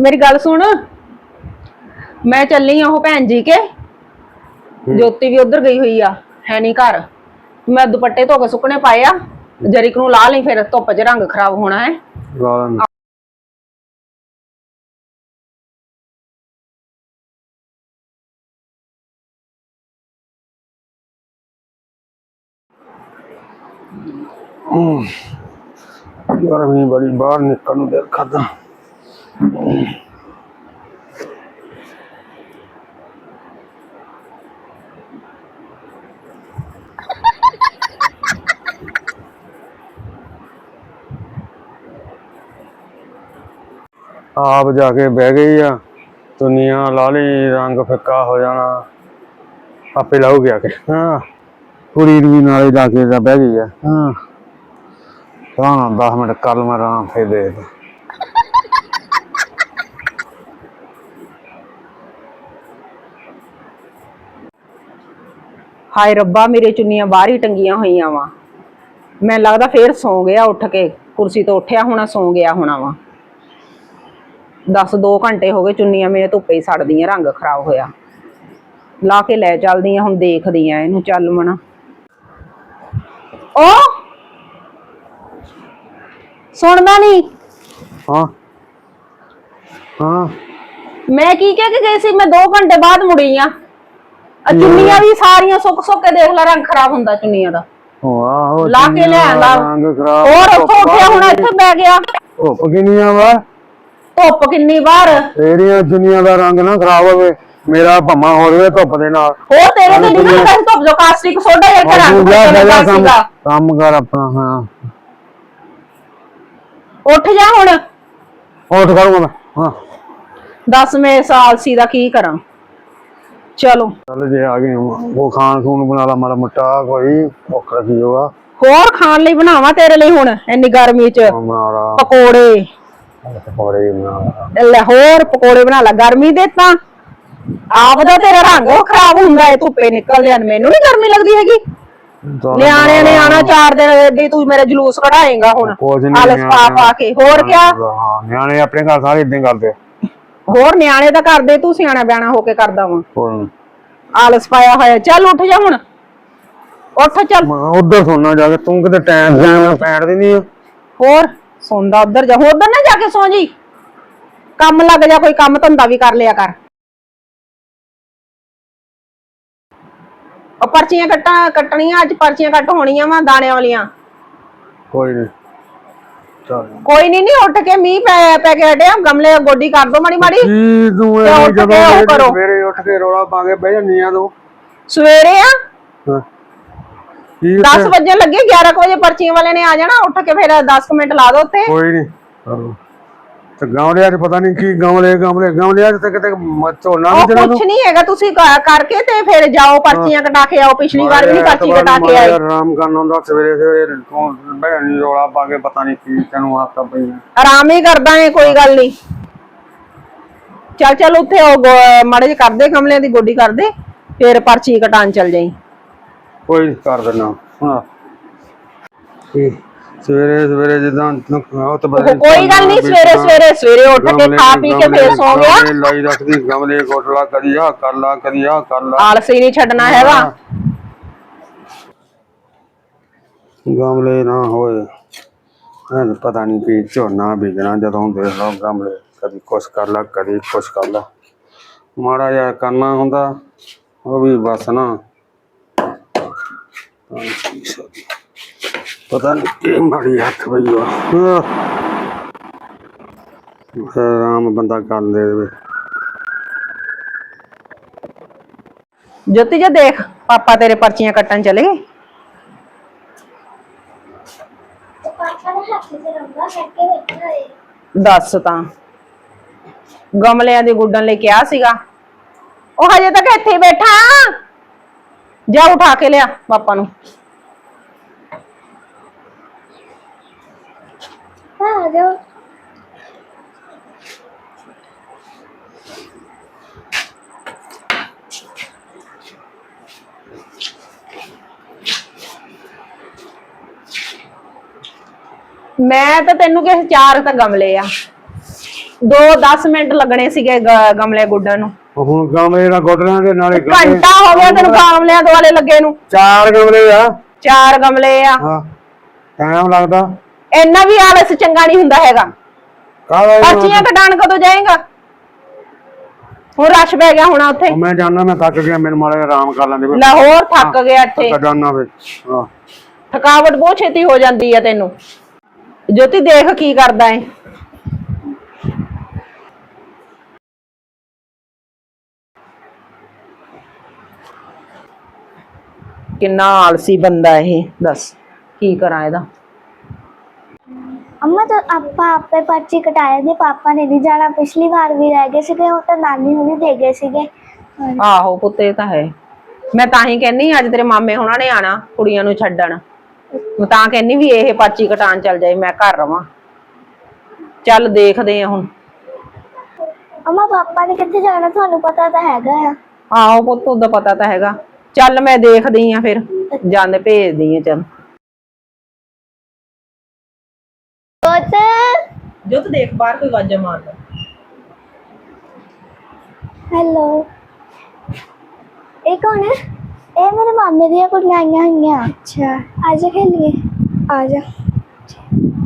ਮੇਰੀ ਗੱਲ ਸੁਣ। ਮੈਂ ਚੱਲੀ ਆ ਉਹ ਭੈਣ ਜੀ ਕੇ। ਜੋਤੀ ਵੀ ਉਧਰ ਗਈ ਹੋਈ ਆ ਹੈ ਨਹੀਂ ਘਰ। ਮੈਂ ਦੁਪੱਟੇ ਧੋ ਕੇ ਸੁੱਕਣੇ ਪਾਏ ਆ। ਜਰੀਕ ਨੂੰ ਲਾ ਲਈ ਫਿਰ ਧੁੱਪ 'ਚ ਰੰਗ ਖਰਾਬ ਹੋਣਾ ਹੈ। ਗਾਲਾਂ ਗਰਮੀ ਬੜੀ ਬਾਹਰ ਨਿਕਲਣ ਨੂੰ ਦਿਲ ਕਰਦਾ। ਆਪ ਜਾ ਕੇ ਬਹਿ ਗਈ ਆ, ਦੁਨੀਆ ਲਾਲੀ ਰੰਗ ਫਿੱਕਾ ਹੋ ਜਾਣਾ। ਆਪੇ ਲਾਉ ਗਿਆ ਕੇ। ਹਾਂ, ਕੁੜੀ ਵੀ ਨਾਲੇ ਜਾ ਕੇ ਤਾਂ ਬਹਿ ਗਈ ਆ। ਹਾਂ। ਤਾਂ 10 ਮਿੰਟ ਕੱਲ ਮੈਂ ਰਾਂ ਫੇਰ ਦੇ ਹਾਏ ਰੱਬਾ ਮੇਰੇ ਚੁੰਨੀਆਂ ਬਾਹਰ ਹੀ ਟੰਗੀਆਂ ਹੋਈਆਂ ਵਾ। ਮੈਨੂੰ ਲੱਗਦਾ ਫੇਰ ਸੌਂ ਗਿਆ ਉੱਠ ਕੇ। ਕੁਰਸੀ ਤੋਂ ਉੱਠਿਆ ਹੋਣਾ ਸੌਂ ਗਿਆ ਹੋਣਾ ਵਾ। 10 2 ਘੰਟੇ ਹੋ ਗਏ ਚੁੰਨੀਆਂ ਮੇਰੇ ਧੁੱਪੇ ਹੀ ਸੜਦੀਆਂ ਰੰਗ ਖਰਾਬ ਹੋਇਆ। ਲਾ ਕੇ ਲੈ ਚੱਲਦੀ ਆ ਹੁਣ ਦੇਖਦੀ ਆ ਇਹਨੂੰ ਚੱਲ ਮਣਾ। ਓ! ਸੁਣਦਾ ਨਹੀਂ? ਹਾਂ। ਹਾਂ। ਮੈਂ ਕੀ ਕਹਿ ਕੇ ਗਈ ਸੀ? ਮੈਂ 2 ਘੰਟੇ ਬਾਅਦ ਮੁੜੀ ਆ। ਆ ਚੁੰਨੀਆਂ ਵੀ ਸਾਰੀਆਂ ਸੁੱਕ ਸੁੱਕ ਕੇ ਦੇਖ ਲੈ ਰੰਗ ਖਰਾਬ ਹੁੰਦਾ ਚੁੰਨੀਆਂ ਦਾ। ਵਾਹ ਲਾ ਕੇ ਲਿਆ ਲਾ ਰੰਗ ਖਰਾਬ ਹੋਰ ਉੱਥੋਂ ਉੱਠਿਆ ਹੁਣ ਇੱਥੇ ਬਹਿ ਗਿਆ। ਧੁੱਪ ਕਿੰਨੀਆਂ ਵਾ? ਧੁੱਪ ਕਿੰਨੀ ਬਾਹਰ? ਤੇਰੀਆਂ ਦੁਨੀਆ ਦਾ ਰੰਗ ਨਾ ਖਰਾਬ ਹੋਵੇ ਮੇਰਾ ਭੰਮਾ ਹੋ ਰਿਹਾ ਧੁੱਪ ਦੇ ਨਾਲ। ਹੋਰ ਤੇਰੇ ਤੇ ਨਹੀਂ ਨਾ ਧੁੱਪ ਜੋ ਕਾਸਟਿਕ ਸੋਡਾ ਇਹ ਤੂੰ ਰੰਗ ਜਾ ਬਦਲਦਾ ਜਾ ਕੰਮ ਸੀਗਾ। ਕੰਮ ਕਰ ਆਪਣਾ ਹਾਂ। ਉੱਠ ਜਾ ਹੁਣ। ਉੱਠ ਕਰੂੰਗਾ ਮੈਂ ਹਾਂ। ਦੱਸ ਮੈਂ ਸਾਲਸੀ ਦਾ ਕੀ ਕਰਾਂ? ਚਲੋ। ਚੱਲ ਜੇ ਆ ਗਏ ਹੁਣ, ਉਹ ਖਾਣ ਖੂਨ ਬਣਾ ਲਾ ਮਾੜਾ ਮੋਟਾ ਕੋਈ ਭੁੱਖ ਲੱਗੀ ਹੋਆ। ਹੋਰ ਖਾਣ ਲਈ ਬਣਾਵਾਂ ਤੇਰੇ ਲਈ ਹੁਣ ਇੰਨੀ ਗਰਮੀ 'ਚ? ਬਣਾ ਲਾ। ਪਕੌੜੇ। ਪਕੌੜੇ ਬਣਾ ਲਾ। ਲੈ ਹੋਰ ਪਕੌੜੇ ਬਣਾ ਲੈ ਗਰਮੀ ਦੇ ਤਾਂ। ਆਪ ਦਾ ਤੇਰਾ ਰੰਗ ਉਹ ਖਰਾਬ ਹੁੰਦਾ ਏ ਧੁੱਪੇ ਨਿਕਲਦੇ ਹਨ। ਮੈਨੂੰ ਨਹੀਂ ਗਰਮੀ ਲੱਗਦੀ ਹੈਗੀ। ਨਿਆਣੇ ਨੇ ਆਣਾ ਚਾਰ ਦਿਨ ਦੀ ਤੂੰ ਮੇਰੇ ਜਲੂਸ ਕਢਾਏਗਾ ਹੁਣ। ਆਲਸ ਪਾ ਪਾ ਕੇ। ਹੋਰ ਕਿਆ? ਹਾਂ ਨਿਆਣੇ ਆਪਣੇ ਘਰ ਸਾਰੇ ਇਦਾਂ ਕਰਦੇ। ਹੋਰ ਨਿਆਣੇ ਤਾਂ ਕਰਦੇ ਤੂੰ ਸਿਆਣਾ ਬਿਆਣਾ ਹੋ ਕੇ ਕਰਦਾ ਵਾਂ। ਹੋਰ ਆਲਸ ਪਾਇਆ ਹੋਇਆ। ਚੱਲ ਉੱਠ ਜਾ ਹੁਣ। ਉੱਠ ਚੱਲ। ਮੈਂ ਉਧਰ ਸੋਣਾ ਜਾ ਕੇ ਤੂੰ ਕਿਤੇ ਟਾਈਮ ਟਾਈਮ ਪੈਣ ਦੀ ਨਹੀਂ ਹੋਰ ਸੌਂਦਾ ਉਧਰ ਜਾ। ਉਧਰ ਨਾ ਜਾ ਕੇ ਸੌਂ ਜੀ। ਕੰਮ ਲੱਗ ਜਾ ਕੋਈ ਕੰਮ ਧੰਦਾ ਵੀ ਕਰ ਲਿਆ ਕਰ। ਉਹ ਪਰਚੀਆਂ ਕੱਟਾਂ ਕੱਟਣੀਆਂ ਅੱਜ ਪਰਚੀਆਂ ਕੱਟ ਹੋਣੀਆਂ ਵਾ ਦਾਣਿਆਂ ਵਾਲੀਆਂ। ਕੋਈ ਨਹੀਂ ਕੋਈ ਨਹੀਂ ਨਹੀਂ ਉੱਠ ਕੇ ਮੀਂਹ ਪੈ ਪੈ ਕੇ ਹਟਿਆ ਗਮਲੇ ਗੋਡੀ ਕਰ ਦੋ ਮਾੜੀ ਮਾੜੀ। ਕੀ ਤੂੰ ਤੇ ਇਹ ਉੱਠ ਜਦੋਂ ਕੇ ਉਹ ਸਵੇਰੇ- ਕਰੋ। ਸਵੇਰੇ ਉੱਠ ਕੇ ਰੋਲਾ ਪਾ ਕੇ ਬਹਿ ਜਾਂਦੀ ਆ ਤੂੰ। ਸਵੇਰੇ ਆ? ਹਾਂ। ਕੀ 10 ਉੱਥੇ- ਵਜੇ ਲੱਗੇ 11 ਕੁ ਵਜੇ ਪਰਚੀਆਂ ਵਾਲੇ ਨੇ ਆ ਜਾਣਾ ਉੱਠ ਕੇ ਫਿਰ 10 ਮਿੰਟ ਲਾ ਦੋ ਉੱਤੇ ਕੋਈ ਨਹੀਂ ਤੇ ਗਾਵਲਿਆਂ 'ਚ ਪਤਾ ਨਹੀਂ ਕੀ ਗਾਵਲੇ ਗਾਵਲੇ ਗਾਵਲਿਆਂ 'ਚ ਤੇ ਕਿਤੇ ਮ- ਝੋਨਾ ਉਹ ਨਹੀਂ ਦੇਣਾ ਕੁਛ ਨਹੀਂ ਹੈਗਾ ਤੁਸੀਂ ਕ- ਕਰਕੇ ਤੇ ਫਿਰ ਜਾਓ ਪਰਚੀਆਂ ਕਟਾ ਕੇ ਆਓ ਪਿਛਲੀ ਵਾਰ ਵੀ ਪਰਚੀ ਕਟਾ ਕੇ ਆਏ। ਆਰਾਮ ਕਰਨਾ ਹੁੰਦਾ ਸਵੇਰੇ ਸਵੇਰੇ ਤੂੰ ਬਹਿਣੀ ਰੋਲਾ ਪਾ ਕੇ ਪਤਾ ਨਹੀਂ ਕੀ ਤੈਨੂੰ ਆਤਾ ਪਈ। ਆਰਾਮ ਹੀ ਕਰਦਾ ਹੈ ਕੋਈ ਗੱਲ ਨਹੀਂ ਚੱਲ ਚੱਲ ਉੱਥੇ ਉਹ ਗੋ- ਮਾੜੇ ਜਿਹੇ ਕਰਦੇ ਗਮਲਿਆਂ ਦੀ ਗੋਡੀ ਕਰਦੇ ਫਿਰ ਪਰਚੀ ਕਟਾਣ ਚੱਲ ਜਾਈ। ਕੋਈ ਨੀ, ਕਰ ਦੇਣਾ ਹਾਂ। ਕੀ ਸਵੇਰੇ ਸਵੇਰੇ ਜਿੱਦਾਂ ਉਹ ਤਾਂ ਉਹ ਕੋਈ ਗੱਲ ਨਹੀਂ ਸਵੇਰੇ ਸਵੇਰੇ ਸਵੇਰੇ ਉੱਠ ਕੇ ਖਾ ਪੀ ਕੇ ਫਿਰ ਸੌ ਗਿਆ। ਲਾਈ ਰੱਖਦੀ ਗਮਲੇ ਗੋਟਲਾ ਕਦੀ ਆ ਕਰ ਲਾ ਕਦੀ ਆ ਕਰ ਲਾ। ਆਲਸੀ ਨਹੀਂ ਛੱਡਣਾ ਹੈਗਾ। ਗਮਲੇ ਨਾ ਹੋਏ। ਐਨ ਪਤਾ ਨਹੀਂ ਕੀ ਝੋਨਾ ਬੀਜਣਾ ਜਦੋਂ ਦੇਖ ਲਓ ਗਮਲੇ। ਕਦੀ ਕੁਛ ਕਰ ਲਾ ਕਦੀ ਕੁਛ ਕਰ ਲਾ। ਮਾੜਾ ਜਿਹਾ ਕਰਨਾ ਹੁੰਦਾ ਉਹ ਵੀ ਬਸ ਨਾ। ਨੀ ਕੀ ਸੋਚੀ। ਪਤਾ ਨਹੀਂ ਕੀ ਮਾੜੀ ਹੱਥ ਪਈ ਆ। ਆਰਾਮ ਬੰਦਾ ਕਰ ਦੇ ਦੇਵੇ। ਜੋਤੀ, ਜੀ ਦੇਖ, ਪਾਪਾ ਤੇਰੇ ਪਰਚੀਆਂ ਕੱਟਣ ਚਲੇ ਗਏ। ਦੱਸ ਤਾਂ। ਗਮਲਿਆਂ ਦੇ ਗੁੱਡਣ ਲਈ ਕਿਹਾ ਸੀਗਾ। ਉਹ ਹਜੇ ਤੱਕ ਇੱਥੇ ਹੀ ਬੈਠਾ। ਜਾ ਉਠਾ ਕੇ ਲਿਆ ਪਾਪਾ ਨੂੰ। ਆ ਜਾਓ ਮੈਂ ਤਾਂ ਤੈਨੂੰ ਕਿਸੇ ਚਾਰ ਤਾਂ ਗਮਲੇ ਆ। ਦੋ 10 ਮਿੰਟ ਲੱਗਣੇ ਸੀਗੇ ਗ- ਗਮਲੇ ਗੁੱਡਣ ਨੂੰ। ਉਹ ਹੁਣ ਗਮਲੇ ਨਾਲ ਗੋਡਰਾਂ ਦੇ ਨਾਲੇ ਗਮਲੇ ਘੰਟਾ ਹੋ ਗਿਆ ਤੈਨੂੰ ਗਮਲਿਆਂ ਦੁਆਲੇ ਲੱਗੇ ਨੂੰ। ਚਾਰ ਗਮਲੇ ਆ। ਚਾਰ ਗਮਲੇ ਆ। ਹਾਂ। ਟਾਈਮ ਲੱਗਦਾ। ਇੰਨਾ ਵੀ ਆਲਸ ਚੰਗਾ ਨਹੀਂ ਹੁੰਦਾ ਹੈਗਾ। ਕਾਹਦਾ ਪਰਚੀਆਂ ਕਟਾਣ ਕਦੋਂ ਜਾਏਗਾ? ਹੁਣ ਰਸ਼ ਪੈ ਗਿਆ ਹੋਣਾ ਉੱਥੇ। ਮੈਂ ਜਾਣਾ ਮੈਂ ਥੱਕ ਗਿਆ ਮੈਨੂੰ ਮਾੜਾ ਜਿਹਾ ਆਰਾਮ ਕਰ ਲੈਂਦੇ ਲਾਹੌਰ ਥੱਕ ਗਿਆ ਇੱਥੇ। ਜਾਣਾ ਵੇ ਹਾਂ। ਥਕਾਵਟ ਬਹੁਤ ਛੇਤੀ ਹੋ ਜਾਂਦੀ ਹੈ ਤੈਨੂੰ। ਜੋਤੀ ਦੇਖ ਕੀ ਕਰਦਾ ਏ। ਕਿੰਨਾ ਆਲਸੀ ਬੰਦਾ ਇਹ ਦੱਸ। ਕੀ ਕਰਾਂ ਇਹਦਾ? ਅੰਮਾ ਤਾਂ ਆਪਾਂ ਆਪੇ ਪਰਚੀ ਕਟਾਇਆ ਦੀ ਪਾਪਾ ਨੇ ਨਹੀਂ ਜਾਣਾ ਪਿਛਲੀ ਵਾਰ ਵੀ ਰਹਿ ਗਏ ਸੀਗੇ ਉਹ ਤਾਂ ਨਾਨੀ ਹੁਣੀ ਦੇ ਗਏ ਸੀਗੇ। ਆਹੋ ਪੁੱਤ ਤਾਂ ਹੈ। ਮੈਂ ਤਾਂ ਹੀ ਕਹਿੰਨੀ ਅੱਜ ਤੇਰੇ ਮਾਮੇ ਹੋਣਾ ਨੇ ਆਣਾ ਕੁੜੀਆਂ ਨੂੰ ਛੱਡਣ। ਮੈਂ ਤਾਂ ਕਹਿੰਨੀ ਵੀ ਇਹ ਪਰਚੀ ਕਟਾਣ ਚੱਲ ਜਾਏ ਮੈਂ ਘਰ ਰਵਾਂ। ਚੱਲ ਦੇਖਦੇ ਆ ਹੁਣ। ਅੰਮਾ ਪਾਪਾ ਨੇ ਕਿੱਥੇ ਜਾਣਾ ਤੁਹਾਨੂੰ ਪਤਾ ਤਾਂ ਹੈਗਾ ਆ। ਆਹੋ ਪੁੱਤ ਉਹਦਾ ਪਤਾ ਤਾਂ ਹੈਗਾ। ਚੱਲ ਮੈਂ ਦੇਖਦੀ ਆ ਫਿਰ ਜਾਂਦੇ ਭੇਜਦੀ ਆ ਚੱਲ। ਪੁੱਤ ਜੋ ਤੂੰ ਦੇਖ ਬਾਹਰ ਕੋਈ ਵਾਜਾ ਮਾਰਦਾ ਹੈਲੋ ਇਹ ਕੌਣ ਹੈ? ਇਹ ਮੇਰੇ ਮਾਮੇ ਦੀਆਂ ਕੁੜੀਆਂ ਆਈਆਂ ਹੋਈਆਂ। ਅੱਛਾ। ਆ ਜਾ ਖੇਲੀਏ। ਆ ਜਾ।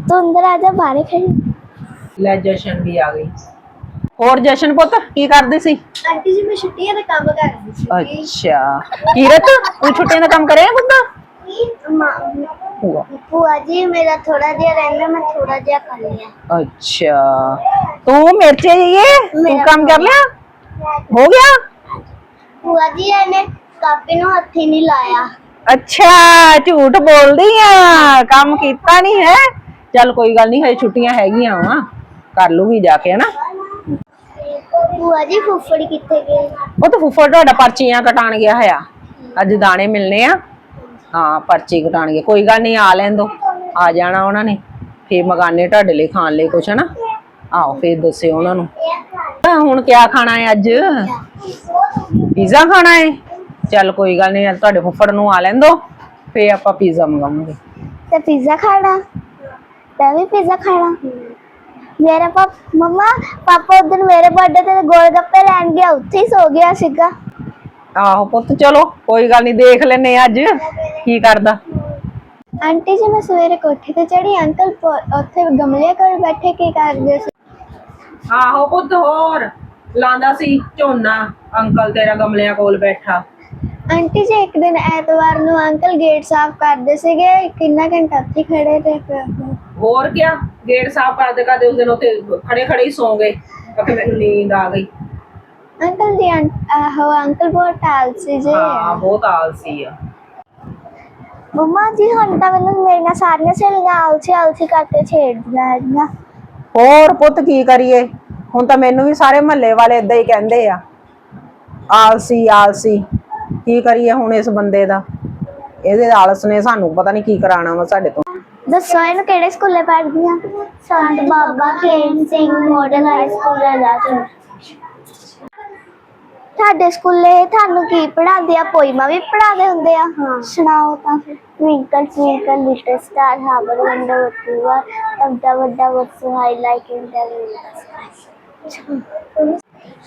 ਤੂੰ ਅੰਦਰ ਆ ਜਾ ਬਾਹਰ ਖੇਲੀ। ਲੈ ਜਸ਼ਨ ਵੀ ਆ ਗਈ। ਹੋਰ ਜਸ਼ਨ ਪੁੱਤ ਕੀ ਕਰਦੀ ਸੀ? ਆਂਟੀ ਜੀ ਮੈਂ ਛੁੱਟੀਆਂ ਦਾ ਕੰਮ ਕਰਦੀ ਸੀ। ਅੱਛਾ। ਕੀਰਤ ਤੂੰ ਛੁੱਟੀਆਂ ਦਾ ਕੰਮ ਕਰਿਆ ਪੁੱਤ? ਭੂਆ? ਭੂਆ ਜੀ ਮੇਰਾ ਥੋੜਾ ਜਿਹਾ ਰਹਿੰਦਾ ਮੈਂ ਥੋੜਾ ਜਿਹਾ ਕਰ ਲਿਆ। ਅੱਛਾ। ਤੂੰ ਜਈਏ ਤੂੰ ਮੇਰਾ ਕੰਮ ਕਰ ਲਿਆ? ਹੋ ਗਿਆ? ਭੂਆ ਜੀ ਇਹਨੇ ਕਾਪੀ ਨੂੰ ਹੱਥੀ ਨਹੀਂ ਲਾਇਆ। ਅੱਛਾ ਝੂਠ ਬੋਲਦੀ ਆ। ਕੰਮ ਕੀਤਾ ਨਹੀਂ ਹੈ। ਚੱਲ ਕੋਈ ਗੱਲ ਨਹੀਂ ਹਜੇ ਛੁੱਟੀਆਂ ਹੈਗੀਆਂ ਵਾ। ਕਰ ਲੂਗੀ ਜਾ ਕੇ ਹਨਾ? ਭੂਆ ਜੀ ਫੁੱਫੜ ਕਿੱਥੇ ਗਏ? ਉਹ ਤਾਂ ਫੁੱਫੜ ਤੁਹਾਡਾ ਪਰਚੀਆਂ ਕਟਾਣ ਗਿਆ ਹੋਇਆ। ਅੱਜ ਦਾਣੇ ਮਿਲਨੇ ਆ। ਹਾਂ, ਪਰਚੀ ਕਟਾਣ ਕੋਈ ਗੱਲ ਨਹੀਂ, ਆ ਲੈਣ ਦੋ। ਆ ਜਾਣਾ ਉਹਨਾਂ ਨੇ। ਫੇਰ ਮਗਾਨੇ ਤੁਹਾਡੇ ਲਈ ਖਾਣ ਲਈ ਕੁਛ, ਹਨਾ? ਆਓ ਫੇਰ ਦੱਸਿਓ ਉਹਨਾਂ ਨੂੰ। ਹੁਣ ਕਿਆ ਖਾਣਾ ਹੈ ਅੱਜ? ਪੀਜ਼ਾ ਖਾਣਾ ਹੈ? ਚੱਲ ਕੋਈ ਗੱਲ ਨਹੀਂ ਤੁਹਾਡੇ ਫੁੱਫੜ ਨੂੰ ਆ ਲੈਣ ਦੋ। ਫੇਰ ਆਪਾਂ ਪੀਜ਼ਾ ਮੰਗਾਵਾਂਗੇ। ਤੇ ਪੀਜ਼ਾ ਖਾਣਾ? ਤੇ ਵੀ ਪੀਜ਼ਾ ਖਾਣਾ। ਮੇਰਾ ਪਾਪ ਮਮਾ, ਪਾਪਾ ਉਦੋਂ ਮੇਰੇ ਬਰਥਡੇ ਤੇ ਗੋਲ ਗੱਪੇ ਲੈਣ ਗਿਆ, ਉੱਥੇ ਹੀ ਸੋ ਗਿਆ ਸੀਗਾ। ਆਹੋ ਪੁੱਤ ਚਲੋ ਕੋਈ ਗੱਲ ਨਹੀਂ ਦੇਖ ਲੈਨੇ ਆ ਅੱਜ ਕੀ ਕਰਦਾ। ਆਂਟੀ ਜੀ ਮੈਂ ਸਵੇਰੇ ਕੋਠੇ ਤੇ ਚੜੀ ਅੰਕਲ ਪ- ਉੱਥੇ ਗਮਲੇ ਕੋਲ ਬੈਠੇ ਕੀ ਕਰਦੇ ਸੀ? ਆਹੋ ਪੁੱਤ ਹੋਰ ਲਾਂਦਾ ਸੀ ਝੋਨਾ ਅੰਕਲ ਤੇਰਾ ਗਮਲਿਆਂ ਕੋਲ ਬੈਠਾ। ਆਂਟੀ ਜੀ ਇੱਕ ਦਿਨ ਐਤਵਾਰ ਨੂੰ ਅੰਕਲ ਗੇਟ ਸਾਫ਼ ਕਰਦੇ ਸੀਗੇ ਕਿੰਨਾ ਘੰਟਾ ਉੱਥੇ ਖੜੇ ਰਹੇ ਫਿਰ ਉਹ। ਹੋਰ ਕਿਆ ਗੇਟ ਸਾਫ਼ ਕਰਦੇ ਕਰਦੇ ਉਸ ਦਿਨ ਉੱਥੇ ਖੜੇ ਖੜੇ ਹੀ ਸੌਂ ਗਏ ਕਿ ਮੈਨੂੰ ਨੀਂਦ ਆ ਗਈ। ਅੰਕਲ ਜੀ ਆਹੋ ਅੰਕਲ ਬਹੁਤ ਆਲਸੀ ਜੀ। ਹਾਂ ਬਹੁਤ ਆਲਸੀ ਆ। ਮੰਮਾ ਜੀ ਹੁਣ ਤਾਂ ਮੈਨੂੰ ਮੇਰੀਆਂ ਸਾਰੀਆਂ ਸਹੇਲੀਆਂ ਆਲਸੀ ਆਲਸੀ ਕਰਕੇ ਛੇੜਦੀਆਂ ਹੈਗੀਆਂ। ਹੋਰ ਪੁੱਤ ਕੀ ਕਰੀਏ? ਹੁਣ ਤਾਂ ਮੈਨੂੰ ਵੀ ਸਾਰੇ ਮਹੱਲੇ ਵਾਲੇ ਇਦਾਂ ਹੀ ਕਹਿੰਦੇ ਆ। ਆਲਸੀ ਆਲਸੀ ਕੀ ਕਰੀਏ ਹੁਣ ਇਸ ਬੰਦੇ ਦਾ? ਇਹਦੇ ਆਲਸ ਨੇ ਸਾਨੂੰ ਪਤਾ ਨਹੀਂ ਕੀ ਕਰਾਣਾ ਵਾ ਸਾਡੇ ਤੋਂ। ਦੱਸੋ ਇਹਨੂੰ ਕਿਹੜੇ ਸਕੂਲੇ ਪੜ੍ਹਦੀਆਂ? Sant Baba Khem Singh model high school ਰਾਜਾ ਤੁਹਾਡੇ ਸਕੂਲੇ ਤੁਹਾਨੂੰ ਕੀ ਪੜ੍ਹਾਉਂਦੇ ਆ? ਪੋਇਮਾ ਵੀ ਪੜ੍ਹਾਉਂਦੇ ਹੁੰਦੇ ਆ। ਹਾਂ। ਸੁਣਾਓ ਤਾਂ ਫਿਰ। Twinkle twinkle little star how I wonder what you are ਤਬਦਾ ਵੱਡਾ ਵਟਸ ਹਾਈ ਲਾਈਕ ਇਨ ਦ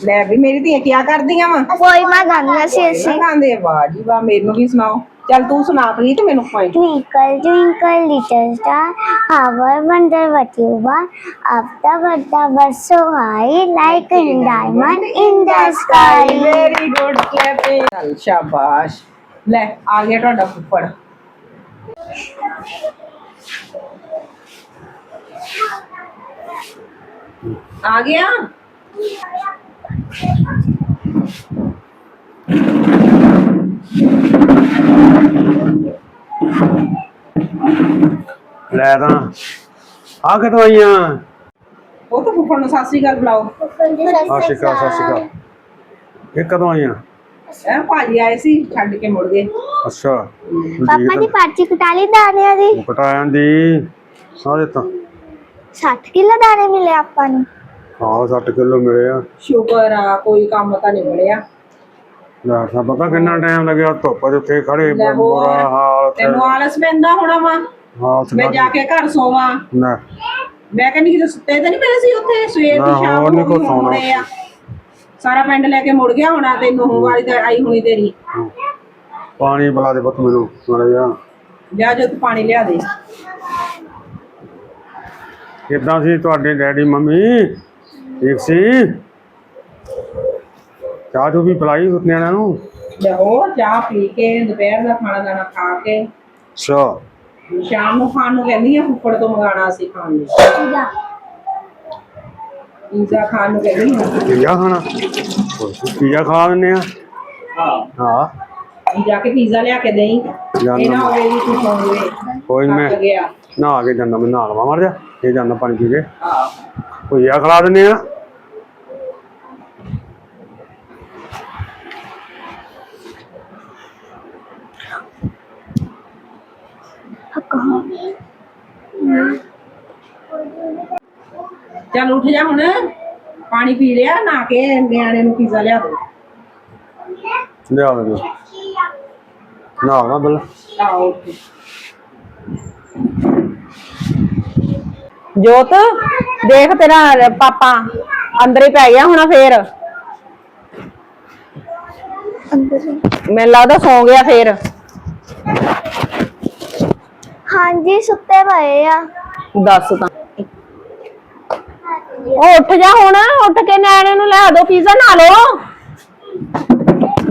ਲੈ ਵੀ ਮੇਰੀ ਧੀਆਂ ਕੀ ਕਰਦੀਆਂ ਵਾ? ਪੋਇਮਾ ਗਾਉਂਦੀਆਂ ਸੀ ਅਸੀਂ। ਗਾਉਂਦੇ ਵਾਹ ਜੀ ਵਾਹ ਮੈਨੂੰ ਵੀ ਸੁਣਾਓ। ਚੱਲ ਤੂੰ ਸੁਣਾ ਪ੍ਰੀਤ ਮੈਨੂੰ ਕੋਈ Twinkle, twinkle, little star, how I wonder what you are. Up the but but so high, like a diamond in the sky. Very good clapping ਚੱਲ ਸ਼ਾਬਾਸ਼ ਲੈ ਆ ਗਿਆ ਤੁਹਾਡਾ ਫੁੱਫੜ ਆ ਗਿਆ ਲੈ ਤਾਂ ਆ ਕਿਤੋਂ ਆਈਆਂ? ਉਹ ਤਾਂ ਫੁੱਫੜ ਨੂੰ ਸਤਿ ਸ੍ਰੀ ਅਕਾਲ ਬੁਲਾਓ। ਸ਼੍ਰੀ ਅਕਾਲ ਸਤਿ ਸ਼੍ਰੀ ਅਕਾਲ। ਇਹ ਕਦੋਂ ਆਈਆਂ? ਐ ਭਾਜੀ ਆਏ ਸੀ ਛੱਡ ਕੇ ਮੁੜ ਗਏ। ਅੱਛਾ। ਪਾਪਾ ਦੀ ਪਾਰਟੀ ਕਟਾ ਲਈ ਦਾਣਿਆਂ ਦੀ ਕਟਾਇਆਂ ਦੀ ਆ ਦਿੱਤਾ। 60 ਕਿਲੋ ਦਾਣੇ ਮਿਲੇ ਆਪਾਂ ਨੂੰ। ਹਾਂ 60 ਕਿਲੋ ਮਿਲੇ ਆ। ਸ਼ੁਕਰ ਆ ਕੋਈ ਕੰਮ ਤਾਂ ਨਹੀਂ ਮਿਲਿਆ ਦੱਸਾਂ ਪਤਾ ਕਿੰਨਾ ਟਾਈਮ ਲੱਗਿਆ? ਧੁੱਪ ਦੇ ਉੱਤੇ ਖੜੇ ਲੈ ਹੋਰ। ਬੁਰਾ ਹਾਲ ਉੱਥੇ। ਤੈਨੂੰ ਆਲਸ ਪੈਂਦਾ ਹੋਣਾ ਵਾ? ਹਾਂ ਉੱਥੇ ਮੈਂ ਜਾ ਕੇ ਘਰ ਸੋਵਾਂ। ਨਾ। ਮੈਂ ਕਹਿੰਦੀ ਕਿ ਸੁੱਤੇ ਤੇ ਨਹੀਂ ਪਏ ਸੀ ਉੱਥੇ? ਸਵੇਰ ਨਾ, ਦੀ ਸ਼ਾਮ ਹੋਰ ਨੀ ਨੂੰ ਕੁਛ ਸੌਣਾ। ਹੋਣੇ ਆ। ਸਾਰਾ ਪਿੰਡ ਲੈ ਕੇ ਮੁੜ ਗਿਆ ਹੋਣਾ ਤੇ ਨੂੰਹ ਵਾਲੀ ਤਾਂ ਆਈ ਹੋਣੀ ਤੇਰੀ। ਪਾਣੀ ਪਿਲਾ ਦੇ ਪੁੱਤ ਮੈਨੂੰ ਮਾੜਾ ਜਿਹਾ। ਜਾ ਜੋ ਤੂੰ ਪਾਣੀ ਲਿਆ ਦੇ। ਕਿੱਦਾਂ ਸੀ ਤੁਹਾਡੇ ਡੈਡੀ ਮੰਮੀ? ਠੀਕ ਸੀ? ਚਾਹ ਚੂ ਵੀ ਪਿਲਾਈ ਨਿਆਣਿਆਂ ਨੂੰ? ਲਿਆਓ ਚਾਹ ਪੀ ਕੇ ਦੁਪਹਿਰ ਦਾ ਖਾਣਾ ਦਾਣਾ ਖਾ ਕੇ। ਅੱਛਾ। ਸ਼ਾਮ ਨੂੰ ਖਾਣ ਨੂੰ ਕਹਿੰਦੀ ਆ ਫੁੱਫੜ ਤੋਂ ਮੰਗਾਣਾ ਸੀ ਖਾਣ ਨੂੰ ਪੀਜ਼ਾ। ਖਾਣ ਨੂੰ ਕਹਿੰਦੀ ਆ। ਪੀਜ਼ਾ ਖਾਣਾ? ਪੀਜ਼ਾ ਖਾ ਲੈਂਦੇ ਆ? ਹਾਂ। ਹਾਂ। ਜਾ ਕੇ ਪੀਜ਼ਾ ਲਿਆ ਕੇ ਦੇਈ? ਇਹ ਨਾ। ਹੋਵੇ ਵੀ ਤੂੰ ਸੌਂ ਗਏ। ਕੋਈ ਨੀ ਮੈਂ ਗਿਆ। ਨਹਾ ਕੇ ਜਾਂਦਾ ਮੈਂ ਨਹਾ ਲਵਾਂ ਮਰ ਜਾ। ਇਹ ਜਾਂਦਾ ਪਾਣੀ ਪੀ ਕੇ। ਹਾਂ। ਭੁਜੀਆ ਖਿਲਾ ਦਿੰਦੇ ਆ? ਚੱਲ ਉੱਠ ਜਾ ਹੁਣ। ਪਾਣੀ ਪੀ ਲਿਆ ਨਾ ਕੇ ਨਿਆਣੇ ਨੂੰ ਪੀਜ਼ਾ ਲਿਆ ਦੋ। ਲਿਆ ਦੇ ਨਾ ਨਾ ਬਲ। ਆਓ ਉੱਠ। ਜੋਤ ਦੇਖ ਤੇਰਾ ਪਾਪਾ ਅੰਦਰ ਹੀ ਪੈ ਗਿਆ ਹੋਣਾ ਫੇਰ। ਅੰਦਰ ਮੈਨੂੰ ਲੱਗਦਾ ਸੌ ਗਿਆ ਫੇਰ। ਹਾਂਜੀ ਸੁੱਤੇ ਪਏ ਆ। ਦੱਸ ਤਾਂ। ਉਹ ਉੱਠ ਜਾ ਹੁਣ ਉੱਠ ਕੇ ਨਿਆਣੇ ਨੂੰ ਲੈ ਦੋ ਪੀਜ਼ਾ ਨਾ ਲਓ।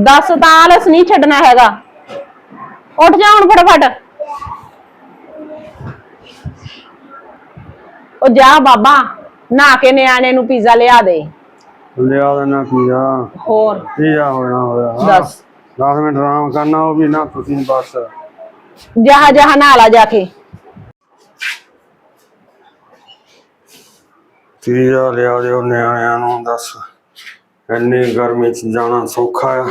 ਦੱਸ ਤਾਂ ਆਲਸ ਨਹੀਂ ਛੱਡਣਾ ਹੈਗਾ। ਉੱਠ ਜਾ ਹੁਣ ਫਟਾਫਟ। ਉਹ ਜਾ ਬਾਬਾ ਨਹਾ ਕੇ ਨਿਆਣੇ ਨੂੰ ਪੀਜ਼ਾ ਲਿਆ ਦੇ। ਲਿਆ ਦੇਣਾ ਪੀਜ਼ਾ। ਹੋਰ। ਪੀਜ਼ਾ ਹੋਣਾ ਹੋਇਆ। ਦੱਸ। 10 ਮਿੰਟ ਆਰਾਮ ਕਰਨਾ ਉਹ ਵੀ ਨਾ ਤੁਸੀਂ ਬਸ। ਜਹਾ ਜਹਾ ਨਾਲਾ ਜਾ ਕੇ। ਪੀਜ਼ਾ ਲਿਆ ਦਿਓ ਨਿਆਣਿਆਂ ਨੂੰ, ਦੱਸ। ਇੰਨੀ ਗਰਮੀ ਚ ਜਾਣਾ ਸੌਖਾ ਆ।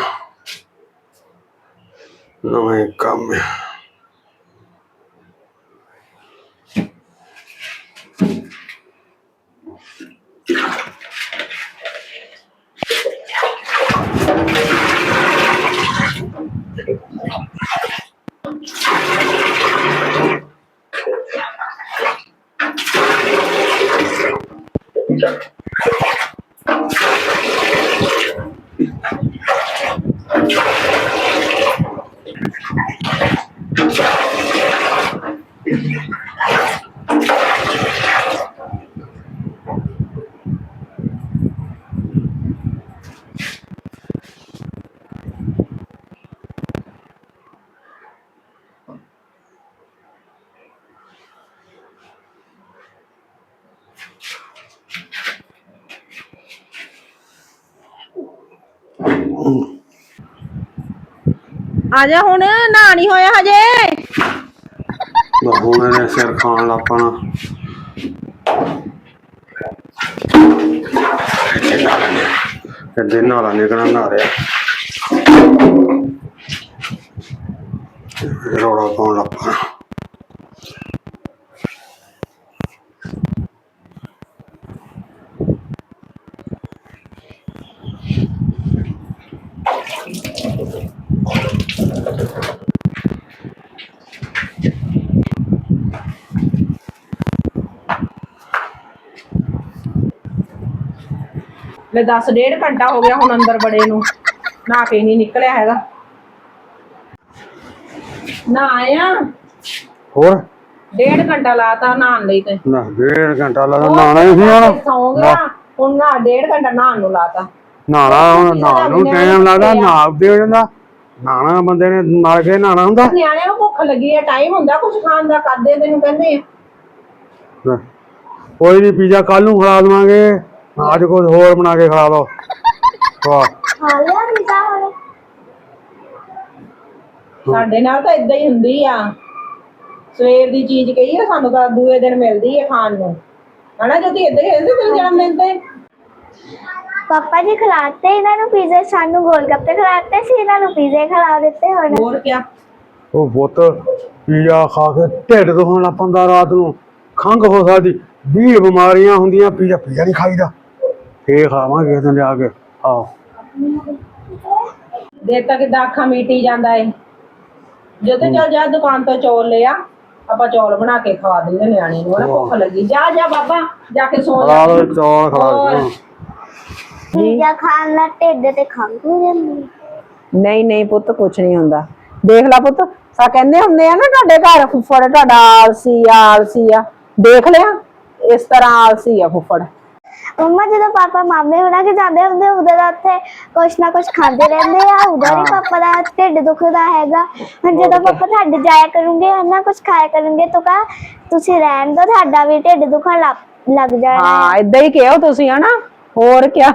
ਨਵੇਂ ਕੰਮ ਆ। ਆ ਜਾ ਹੁਣ ਨਹਾ ਨਹੀਂ ਹੋਇਆ ਹਜੇ। ਬਹੂ ਨੇ ਸਿਰ ਖਾਣ ਲੱਪਣਾ ਕਿੱਡੇ ਨਾਲਾ ਨਿਕਲਣਾ। ਨਾ ਰਿਹਾ ਰੋੜਾ ਪਾਉਣ ਲੱਪਣਾ ਲੈ 10 ਡੇਢ ਘੰਟਾ ਹੋ ਗਿਆ ਹੁਣ ਅੰਦਰ ਬੜੇ ਨੂੰ। ਨਹਾ ਕੇ ਨਹੀਂ ਨਿਕਲਿਆ ਹੈਗਾ। ਨਾ ਆਇਆ? ਹੋਰ? ਡੇਢ ਘੰਟਾ ਲਾਤਾ ਨਹਾਉਣ ਲਈ ਤੇ। ਨਾ ਡੇਢ ਘੰਟਾ ਲੱਗਦਾ ਨਾਣਾ ਹੀ ਸੀ ਹੁਣ। ਸੌਂ ਗਿਆ? ਹੁਣ ਨਾ ਡੇਢ ਘੰਟਾ ਨਹਾਉਣ ਨੂੰ ਲਾਤਾ। ਨਾਣਾ ਹੁਣ ਨਹਾਉਣ ਨੂੰ ਟਾਈਮ ਲੱਗਦਾ ਨਾਪ ਦੇ ਹੋ ਜਾਂਦਾ। ਨਾਣਾ ਬੰਦੇ ਨੇ ਨਾਲ ਕੇ ਨਹਾਣਾ ਹੁੰਦਾ। ਨਿਆਣਿਆਂ ਨੂੰ ਭੁੱਖ ਲੱਗੀ ਹੈ ਟਾਈਮ ਹੁੰਦਾ ਕੁਝ ਖਾਣ ਦਾ ਕਰਦੇ ਤੈਨੂੰ ਕਹਿੰਦੇ ਆ। ਲੈ, ਕੋਈ ਨਹੀਂ ਪੀਜ਼ਾ ਕੱਲ ਨੂੰ ਖਿਲਾ ਦਵਾਂਗੇ। ਅੱਜ ਕੁਝ ਹੋਰ ਬਣਾ ਕੇ ਖਿਲਾ ਦੋ ਵਾਹ। ਖਾ ਲਿਆ ਪੀਜ਼ਾ ਹੁਣ। ਸਾਡੇ ਨਾਲ ਤਾਂ ਇਦਾਂ ਹੀ ਹੁੰਦੀ ਆ। ਸਵੇਰ ਦੀ ਚੀਜ਼ ਕਹੀ ਆ ਸਾਨੂੰ ਤਾਂ ਦੂਏ ਦਿਨ ਮਿਲਦੀ ਹੈ ਖਾਣ ਨੂੰ। ਹਨਾ ਜੋਤੀ ਇਦਾਂ ਹੀ ਹੁੰਦੀ ਤੇਰੇ ਜਨਮ ਦਿਨ ਤੇ? ਪਾਪਾ ਜੀ ਖਿਲਾਤੇ ਇਹਨਾਂ ਨੂੰ ਪੀਜ਼ੇ ਸਾਨੂੰ ਗੋਲ ਗੱਪੇ ਖਿਲਾਤੇ ਸੀ ਇਹਨਾਂ ਨੂੰ ਪੀਜ਼ੇ ਖਿਲਾ ਦਿੱਤੇ ਹੁਣ। ਹੋਰ ਕਿਆ? ਉਹ ਪੁੱਤ ਪੀਜ਼ਾ ਖਾ ਕੇ ਢਿੱਡ ਦੁਖਣ ਲੱਗ ਪੈਂਦਾ ਰਾਤ ਨੂੰ। ਖੰਘ ਹੋ ਸਕਦੀ 20 ਬਿਮਾਰੀਆਂ ਹੁੰਦੀਆਂ ਪੀਜ਼ਾ ਪੀਜ਼ਾ ਨਹੀਂ ਖਾਈਦਾ। ਫੇਰ ਖਾਵਾਂਗੇ ਕਿਸੇ ਦਿਨ ਜਾ ਕੇ ਆਓ। ਦੇਰ ਤੱਕ ਕਿਦਾਂ ਅੱਖਾਂ ਮੀਟੀ ਜਾਂਦਾ ਏ। ਜਦੋਂ ਚੱਲ ਜਾ ਦੁਕਾਨ ਤੋਂ ਚੌਲ ਲਿਆ ਆਪਾਂ ਚੌਲ ਬਣਾ ਕੇ ਖਵਾ ਦਿੰਦੇ ਨਿਆਣੇ ਨੂੰ ਨਾ ਭੁੱਖ ਲੱਗੀ। ਜਾ ਜਾ ਬਾਬਾ ਜਾ ਕੇ ਸੌ ਜਾ। ਲਓ ਚੌਲ ਖਲਾ ਹੋਰ। ਦਿਓ ਪੀਜ਼ਾ ਖਾਣ ਨਾਲ ਢਿੱਡ ਤੇ ਖੰਘ ਹੋ ਜਾਂਦੀ। ਨਹੀਂ ਨਹੀਂ ਪੁੱਤ ਕੁਛ ਨਹੀਂ ਹੁੰਦਾ। ਦੇਖ ਲੈ ਪੁੱਤ ਸਾ ਕਹਿੰਦੇ ਹੁੰਦੇ ਆ ਨਾ ਤੁਹਾਡੇ ਘਰ ਫੁੱਫੜ ਤੁਹਾਡਾ ਆਲਸੀ ਆ ਆਲਸੀ ਆ। ਦੇਖ ਲਿਆ ਇਸ ਤਰ੍ਹਾਂ ਆਲਸੀ ਆ ਫੁੱਫੜ। ਮੰਮਾ ਜਦੋਂ ਪਾਪਾ ਮਾਮੇ ਹੁਣਾਂ ਕੇ ਜਾਂਦੇ ਹੁੰਦੇ ਉਦੋਂ ਦਾ ਉੱਥੇ ਕੁਛ ਨਾ ਕੁਛ ਖਾਂਦੇ ਰਹਿੰਦੇ ਆ। ਉਦੋਂ ਵੀ ਪਾਪਾ ਦਾ ਢਿੱਡ ਦੁਖਦਾ ਹੈਗਾ। ਹੁਣ ਜਦੋਂ ਪਾਪਾ ਤੁਹਾਡੇ ਜਾਇਆ ਕਰੂੰਗੇ ਹਨਾ ਕੁਛ ਖਾਇਆ ਕਰੂੰਗੇ ਤਾਂ ਕਹਾ ਤੁਸੀਂ ਰਹਿਣ ਦੋ ਤੁਹਾਡਾ ਵੀ ਢਿੱਡ ਦੁਖਣ ਲੱਗ ਲੱਗ ਜਾਣਾ ਹਾਂ। ਇਦਾਂ ਹੀ ਕਿਹਾ ਤੁਸੀਂ ਹਨਾ? ਹੋਰ ਕਿਆ?